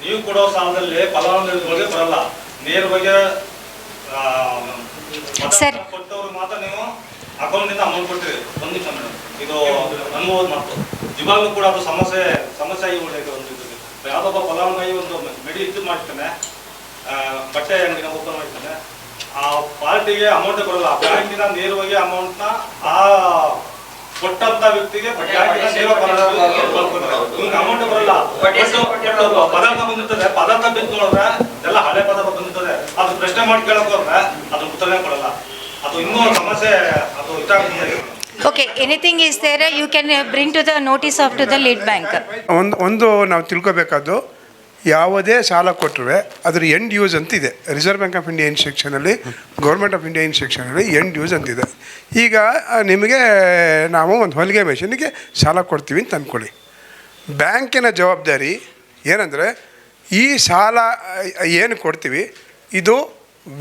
ನೀವು ಕೊಡೋ ಸಾಲದಲ್ಲಿ ಫಲಾನುಭವಿಗಳಿಗೆ ಬರಲ್ಲ. ನೇರವಾಗಿ ಆ, ಸರ್. ಕೊಟ್ಟವ್ರಿಗೆ ಮಾತ್ರ ನೀವು ಅಕೌಂಟ್ನಿಂದ ಅಮೌಂಟ್ ಕೊಟ್ಟಿರಿ ಒಂದು ನಿಮಿಷ ಮೇಡಮ್ ಇದು ಅನುಭವದ ಮಾತು. ಇವಾಗಲೂ ಕೂಡ ಅದು ಸಮಸ್ಯೆ ಸಮಸ್ಯೆ ಆಗಿ ಉಳಿದೈತೆ ಒಂದು ಇದಕ್ಕೆ ಯಾವುದೊಬ್ಬ ಫಲಾನುಭವಿ ಒಂದು ಮೆಡಿ ಇದು ಮಾಡ್ತಾನೆ ಆ, ಬಟ್ಟೆ ಅಂಗಡಿನ ಓಪನ್ ಮಾಡ್ತಾನೆ ಆ ಪಾರ್ಟಿಗೆ ಅಮೌಂಟ್ ಬರಲ್ಲ ಬ್ಯಾಂಕಿನ ನೇರವಾಗಿ ಅಮೌಂಟ್ನ ಆ ಕೊಟ್ಟಂತ ವ್ಯಕ್ತಿಗೆ ಅಮೌಂಟ್ ಬರಲ್ಲ. ಪದಾರ್ಥ ಬಂದಿರ್ತದೆ ಪದಾರ್ಥ ನೋಡಿದ್ರೆ ಎಲ್ಲ ಹಳೆ ಪದಾರ್ಥ ಬಂದಿರ್ತದೆ. ಅದು ಪ್ರಶ್ನೆ ಮಾಡಿ ಕೇಳಕ್ ಹೋದ್ರೆ ಅದು ಉತ್ತರನೇ ಕೊಡಲ್ಲ. ಅದು ಇನ್ನೂ ಸಮಸ್ಯೆ ಅದು ಇದಾಗ್ತದೆ. Okay anything is there, you can bring to to notice of to to the bank bank. ಒಂದು ಒಂದು ನಾವು ತಿಳ್ಕೊಬೇಕಾದ್ದು ಯಾವುದೇ ಸಾಲ ಕೊಟ್ಟರೆ ಅದರ ಎಂಡ್ ಯೂಸ್ ಅಂತಿದೆ. ರಿಸರ್ವ್ ಬ್ಯಾಂಕ್ ಆಫ್ ಇಂಡಿಯಾ ಇನ್ಸ್ಟ್ರಕ್ಷನಲ್ಲಿ ಗೌರ್ಮೆಂಟ್ ಆಫ್ ಇಂಡಿಯಾ ಇನ್ಸ್ಟ್ರಕ್ಷನಲ್ಲಿ ಎಂಡ್ ಯೂಸ್ ಅಂತಿದೆ. ಈಗ ನಿಮಗೆ, ನಾವು ಒಂದು ಹೊಲಿಗೆ ಮೆಷಿನ್ಗೆ ಸಾಲ ಕೊಡ್ತೀವಿ ಅಂತ ಅಂದ್ಕೊಳ್ಳಿ ಬ್ಯಾಂಕಿನ ಜವಾಬ್ದಾರಿ ಏನಂದರೆ, ಈ ಸಾಲ ಏನು ಕೊಡ್ತೀವಿ, ಇದು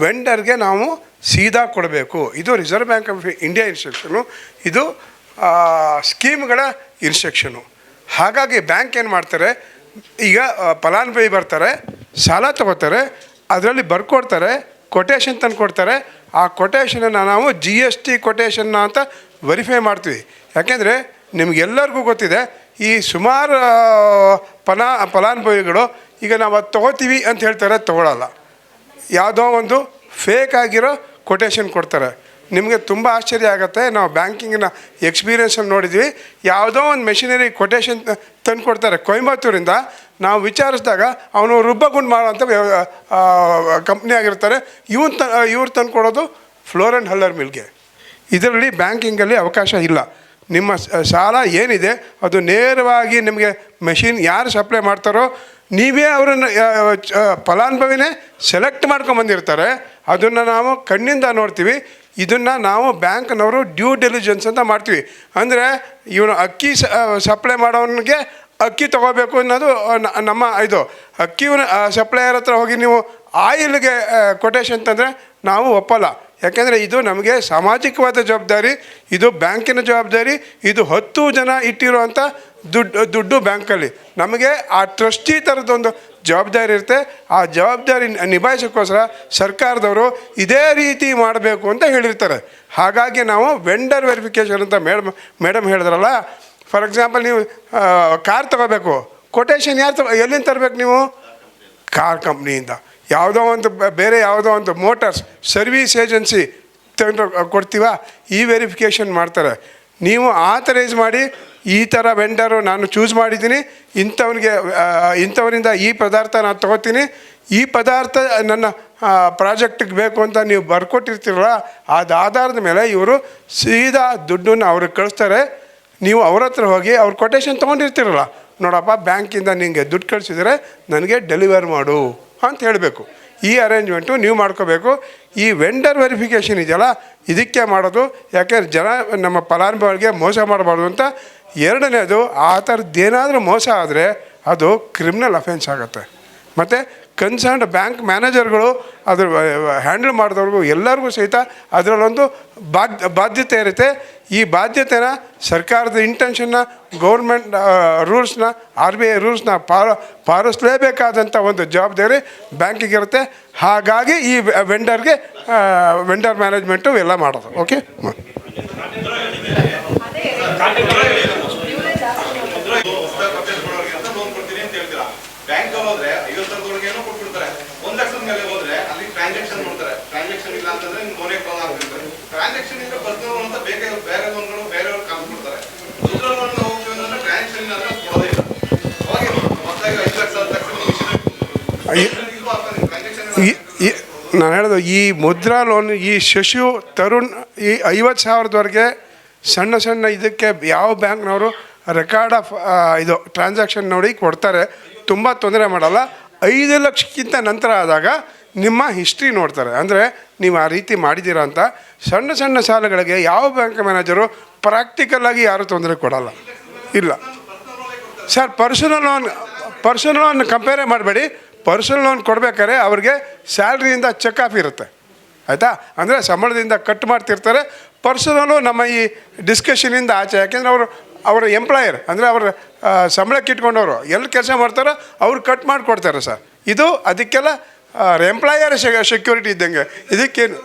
ವೆಂಡರ್ಗೆ ನಾವು ಸೀದಾ ಕೊಡಬೇಕು. ಇದು Reserve Bank of India instruction ಇದು ಸ್ಕೀಮ್ಗಳ ಇನ್ಸ್ಟ್ರಕ್ಷನು ಹಾಗಾಗಿ ಬ್ಯಾಂಕ್ ಏನು ಮಾಡ್ತಾರೆ ಈಗ ಫಲಾನುಭವಿ ಬರ್ತಾರೆ, ಸಾಲ ತಗೋತಾರೆ, ಅದರಲ್ಲಿ ಬರ್ಕೊಡ್ತಾರೆ ಕೊಟೇಶನ್ ತಂದು ಕೊಡ್ತಾರೆ. ಆ ಕೊಟೇಶನನ್ನು ನಾವು ಜಿ ಎಸ್ ಟಿ ಕೊಟೇಶನ್ನ ಅಂತ ವೆರಿಫೈ ಮಾಡ್ತೀವಿ. ಯಾಕೆಂದರೆ ನಿಮಗೆಲ್ಲರಿಗೂ ಗೊತ್ತಿದೆ, ಈ ಸುಮಾರು ಫಲಾ, ಫಲಾನುಭವಿಗಳು ಈಗ ನಾವು ಅದು ತೊಗೋತೀವಿ ಅಂತ ಹೇಳ್ತಾರೆ, ತೊಗೊಳಲ್ಲ. ಯಾವುದೋ ಒಂದು ಫೇಕ್ ಆಗಿರೋ ಕೊಟೇಶನ್ ಕೊಡ್ತಾರೆ. ನಿಮಗೆ ತುಂಬ ಆಶ್ಚರ್ಯ ಆಗುತ್ತೆ. ನಾವು ಬ್ಯಾಂಕಿಂಗಿನ ಎಕ್ಸ್ಪೀರಿಯನ್ಸನ್ನು ನೋಡಿದ್ವಿ. ಯಾವುದೋ ಒಂದು ಮೆಷಿನರಿ ಕೊಟೇಶನ್ ತಂದು ಕೊಡ್ತಾರೆ ಕೊಯಂಬತ್ತೂರಿಂದ ನಾವು ವಿಚಾರಿಸಿದಾಗ ಅವನು ರುಬ್ಬಗುಂಡು ಮಾಡೋಂಥ ಕಂಪ್ನಿ ಆಗಿರ್ತಾರೆ. ಇವನ್ ತ ಇವ್ರು ತಂದು ಕೊಡೋದು ಫ್ಲೋರ್ ಆ್ಯಂಡ್ ಹಲ್ಲರ್ ಮಿಲ್ಗೆ. ಇದರಲ್ಲಿ ಬ್ಯಾಂಕಿಂಗಲ್ಲಿ ಅವಕಾಶ ಇಲ್ಲ. ನಿಮ್ಮ ಸಾಲ ಏನಿದೆ, ಅದು ನೇರವಾಗಿ ನಿಮಗೆ ಮೆಷಿನ್ ಯಾರು ಸಪ್ಲೈ ಮಾಡ್ತಾರೋ, ನೀವೇ ಅವರನ್ನು ಫಲಾನುಭವಿನೇ ಸೆಲೆಕ್ಟ್ ಮಾಡ್ಕೊಂಬಂದಿರ್ತಾರೆ ಅದನ್ನು ನಾವು ಕಣ್ಣಿಂದ ನೋಡ್ತೀವಿ. ಇದನ್ನು ನಾವು ಬ್ಯಾಂಕ್ನವರು ಡ್ಯೂ ಡೆಲಿಜೆನ್ಸ್ ಅಂತ ಮಾಡ್ತೀವಿ. ಅಂದರೆ ಇವನು ಅಕ್ಕಿ ಸಪ್ಲೈ ಮಾಡೋನಿಗೆ ಅಕ್ಕಿ ತೊಗೋಬೇಕು ಅನ್ನೋದು ನಮ್ಮ ಇದು. ಅಕ್ಕಿ ಸಪ್ಲೈಯರ್ ಹತ್ರ ಹೋಗಿ ನೀವು ಆಯಿಲ್ಗೆ ಕೊಟೇಶನ್ ಅಂತಂದರೆ ನಾವು ಒಪ್ಪಲ್ಲ. ಯಾಕೆಂದರೆ ಇದು ನಮಗೆ ಸಾಮಾಜಿಕವಾದ ಜವಾಬ್ದಾರಿ, ಇದು ಬ್ಯಾಂಕಿನ ಜವಾಬ್ದಾರಿ, ಇದು ಹತ್ತು ಜನ ಇಟ್ಟಿರುವಂಥ ದುಡ್ಡು ದುಡ್ಡು ಬ್ಯಾಂಕಲ್ಲಿ. ನಮಗೆ ಆ ಟ್ರಸ್ಟಿ ಥರದೊಂದು ಜವಾಬ್ದಾರಿ ಇರುತ್ತೆ. ಆ ಜವಾಬ್ದಾರಿ ನಿಭಾಯಿಸೋಕ್ಕೋಸ್ಕರ ಸರ್ಕಾರದವರು ಇದೇ ರೀತಿ ಮಾಡಬೇಕು ಅಂತ ಹೇಳಿರ್ತಾರೆ. ಹಾಗಾಗಿ ನಾವು ವೆಂಡರ್ ವೆರಿಫಿಕೇಷನ್ ಅಂತ ಮೇಡಮ್ ಮೇಡಮ್ ಹೇಳಿದ್ರಲ್ಲ ಫಾರ್ ಎಕ್ಸಾಂಪಲ್ ನೀವು ಕಾರ್ ತಗೋಬೇಕು. ಕೊಟೇಶನ್ ಯಾರು ತಗೋ, ಎಲ್ಲಿಂದ ತರಬೇಕು ನೀವು? ಕಾರ್ ಕಂಪ್ನಿಯಿಂದ ಯಾವುದೋ ಒಂದು ಬೇರೆ ಯಾವುದೋ ಒಂದು ಮೋಟರ್ಸ್ ಸರ್ವೀಸ್ ಏಜೆನ್ಸಿ ತಗೊಂಡು ಕೊಡ್ತೀವ? ಈ ವೆರಿಫಿಕೇಷನ್ ಮಾಡ್ತಾರೆ. ನೀವು ಆಥರೈಸ್ ಮಾಡಿ ಈ ಥರ ವೆಂಡರು ನಾನು ಚೂಸ್ ಮಾಡಿದ್ದೀನಿ. ಇಂಥವನಿಗೆ ಇಂಥವರಿಂದ ಈ ಪದಾರ್ಥ ನಾನು ತೊಗೋತೀನಿ. ಈ ಪದಾರ್ಥ ನನ್ನ ಪ್ರಾಜೆಕ್ಟಿಗೆ ಬೇಕು ಅಂತ ನೀವು ಬರ್ಕೊಟ್ಟಿರ್ತೀರಲ್ಲ, ಅದು ಆಧಾರದ ಮೇಲೆ ಇವರು ಸೀದಾ ದುಡ್ಡನ್ನು ಅವ್ರಿಗೆ ಕಳಿಸ್ತಾರೆ. ನೀವು ಅವ್ರ ಹತ್ರ ಹೋಗಿ ಅವ್ರ ಕೊಟೇಶನ್ ತೊಗೊಂಡಿರ್ತೀರಲ್ಲ, ನೋಡಪ್ಪ ಬ್ಯಾಂಕಿಂದ ನಿಮಗೆ ದುಡ್ಡು ಕಳಿಸಿದರೆ ನನಗೆ ಡೆಲಿವರ್ ಮಾಡು ಅಂತ ಹೇಳಬೇಕು. ಈ ಅರೇಂಜ್ಮೆಂಟು ನೀವು ಮಾಡ್ಕೋಬೇಕು. ಈ ವೆಂಡರ್ ವೆರಿಫಿಕೇಷನ್ ಇದೆಯಲ್ಲ, ಇದಕ್ಕೆ ಮಾಡೋದು ಯಾಕೆಂದ್ರೆ ಜನ ನಮ್ಮ ಫಲಾನುಭವಿಗೆ ಮೋಸ ಮಾಡಬಾರ್ದು ಅಂತ ಎರಡನೇದು, ಆ ಥರದ್ದೇನಾದರೂ ಮೋಸ ಆದರೆ ಅದು ಕ್ರಿಮಿನಲ್ ಅಫೆನ್ಸ್ ಆಗುತ್ತೆ. ಮತ್ತು ಕನ್ಸರ್ನ್ಡ್ ಬ್ಯಾಂಕ್ ಮ್ಯಾನೇಜರ್ಗಳು ಅದ್ರ ಹ್ಯಾಂಡಲ್ ಮಾಡಿದವ್ರಿಗೂ ಎಲ್ಲರಿಗೂ ಸಹಿತ ಅದರಲ್ಲೊಂದು ಬಾಧ್ಯ ಬಾಧ್ಯತೆ ಇರುತ್ತೆ. ಈ ಬಾಧ್ಯತೆನ ಸರ್ಕಾರದ ಇಂಟೆನ್ಷನ್ನ ಗೌರ್ಮೆಂಟ್ ರೂಲ್ಸ್ನ ಆರ್ ಬಿ ಐ ರೂಲ್ಸ್ನ ಪಾಲ ಪಾಲಿಸಲೇಬೇಕಾದಂಥ ಒಂದು ಜವಾಬ್ದಾರಿ ಬ್ಯಾಂಕಿಗೆ ಇರುತ್ತೆ. ಹಾಗಾಗಿ ಈ ವೆಂಡರ್ಗೆ ವೆಂಡರ್ ಮ್ಯಾನೇಜ್ಮೆಂಟು ಎಲ್ಲ ಮಾಡೋದು. ಓಕೆ ನಾನು ಹೇಳೋದು ಈ ಮುದ್ರಾ ಲೋನ್ ಈ ಶಶು ತರುಣ್ ಈ ಐವತ್ತು ಸಾವಿರದವರೆಗೆ ಸಣ್ಣ ಸಣ್ಣ ಇದಕ್ಕೆ ಯಾವ ಬ್ಯಾಂಕ್ನವರು ರೆಕಾರ್ಡ್ ಆಫ್ ಇದು ಟ್ರಾನ್ಸಾಕ್ಷನ್ ನೋಡಿ ಕೊಡ್ತಾರೆ, ತುಂಬ ತೊಂದರೆ ಮಾಡಲ್ಲ. ಐದು ಲಕ್ಷಕ್ಕಿಂತ ನಂತರ ಆದಾಗ ನಿಮ್ಮ ಹಿಸ್ಟ್ರಿ ನೋಡ್ತಾರೆ. ಅಂದರೆ ನೀವು ಆ ರೀತಿ ಮಾಡಿದ್ದೀರಾ ಅಂತ ಸಣ್ಣ ಸಣ್ಣ ಸಾಲಗಳಿಗೆ ಯಾವ ಬ್ಯಾಂಕ್ ಮ್ಯಾನೇಜರು ಪ್ರಾಕ್ಟಿಕಲಾಗಿ ಯಾರೂ ತೊಂದರೆ ಕೊಡಲ್ಲ. ಇಲ್ಲ. Sir personal loan personal loan compare ಮಾಡಬೇಡಿ. ಪರ್ಸನಲ್ ಲೋನ್ ಕೊಡಬೇಕಾದ್ರೆ ಅವ್ರಿಗೆ ಸ್ಯಾಲ್ರಿಯಿಂದ ಚೆಕ್ ಆಫ್ ಇರುತ್ತೆ. ಆಯಿತಾ? ಅಂದರೆ ಸಂಬಳದಿಂದ ಕಟ್ ಮಾಡ್ತಿರ್ತಾರೆ. ಪರ್ಸನಲು ನಮ್ಮ ಈ ಡಿಸ್ಕಷನಿಂದ ಆಚೆ, ಯಾಕೆಂದರೆ ಅವರು, ಅವರ ಎಂಪ್ಲಾಯರ್ ಅಂದರೆ ಅವರ ಸಂಬಳಕ್ಕೆ ಇಟ್ಕೊಂಡವರು. ಎಲ್ಲಿ ಕೆಲಸ ಮಾಡ್ತಾರೋ, ಅವ್ರು ಕಟ್ ಮಾಡಿಕೊಡ್ತಾರೆ ಸರ್. ಇದು ಅದಕ್ಕೆಲ್ಲ ಎಂಪ್ಲಾಯರ್ ಸೆಕ್ಯೂರಿಟಿ ಇದ್ದಂಗೆ. ಇದಕ್ಕೇನು?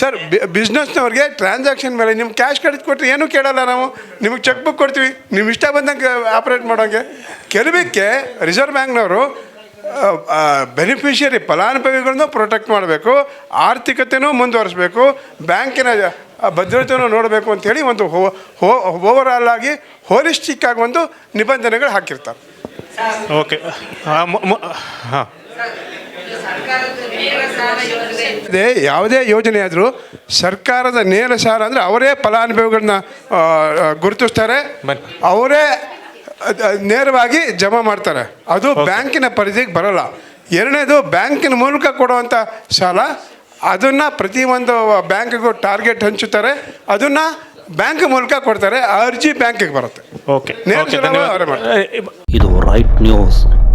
ಸರ್ ಬಿಸ್ನೆಸ್ನವ್ರಿಗೆ ಟ್ರಾನ್ಸಾಕ್ಷನ್ ಮೇಲೆ ನಿಮ್ಮ ಕ್ಯಾಶ್ ಕಡಿದು ಕೊಟ್ಟರೆ ಏನೂ ಕೇಳಲ್ಲ ನಾವು. ನಿಮಗೆ ಚೆಕ್ ಬುಕ್ ಕೊಡ್ತೀವಿ. ನಿಮ್ಮ ಇಷ್ಟ ಬಂದಂಗೆ ಆಪ್ರೇಟ್ ಮಾಡೋಂಗೆ. ಕೆಲವಕ್ಕೆ ರಿಸರ್ವ್ ಬ್ಯಾಂಕ್ನವರು ಬೆನಿಫಿಷಿಯರಿ ಫಲಾನುಭವಿಗಳನ್ನು ಪ್ರೊಟೆಕ್ಟ್ ಮಾಡಬೇಕು. ಆರ್ಥಿಕತೆನೂ ಮುಂದುವರಿಸಬೇಕು. ಬ್ಯಾಂಕಿನ ಆ, ಭದ್ರತೆಯನ್ನು ನೋಡಬೇಕು ಅಂತೇಳಿ ಒಂದು ಓವರ್ ಆಲ್ ಆಗಿ ಹೋಲಿಸ್ಟಿಕ್ ಆಗಿ ಒಂದು ನಿಬಂಧನೆಗಳು ಹಾಕಿರ್ತಾರೆ. ಓಕೆ ಹಾಂ. ಅದೇ ಯಾವುದೇ ಯೋಜನೆ ಆದರೂ ಸರ್ಕಾರದ ನೇರ ಸಾಲ ಅಂದರೆ ಅವರೇ ಫಲಾನುಭವಿಗಳನ್ನ ಗುರುತಿಸ್ತಾರೆ. ಅವರೇ ನೇರವಾಗಿ ಜಮಾ ಮಾಡ್ತಾರೆ. ಅದು ಬ್ಯಾಂಕಿನ ಪರಿಧಿಗೆ ಬರಲ್ಲ. ಎರಡನೇದು ಬ್ಯಾಂಕಿನ ಮೂಲಕ ಕೊಡುವಂಥ ಸಾಲ ಅದನ್ನು ಪ್ರತಿಯೊಂದು ಬ್ಯಾಂಕ್ಗೂ ಟಾರ್ಗೆಟ್ ಹಂಚುತ್ತಾರೆ. ಅದನ್ನು ಬ್ಯಾಂಕ್ ಮೂಲಕ ಕೊಡ್ತಾರೆ. ಆ ಅರ್ಜಿ ಬ್ಯಾಂಕಿಗೆ ಬರುತ್ತೆ. ಓಕೆ. ನೇರ ಓಕೆ ಸಾಲ ಅವರೇ ಮಾಡ್ತಾರೆ. ಇದು ರೈಟ್ ನ್ಯೂಸ್.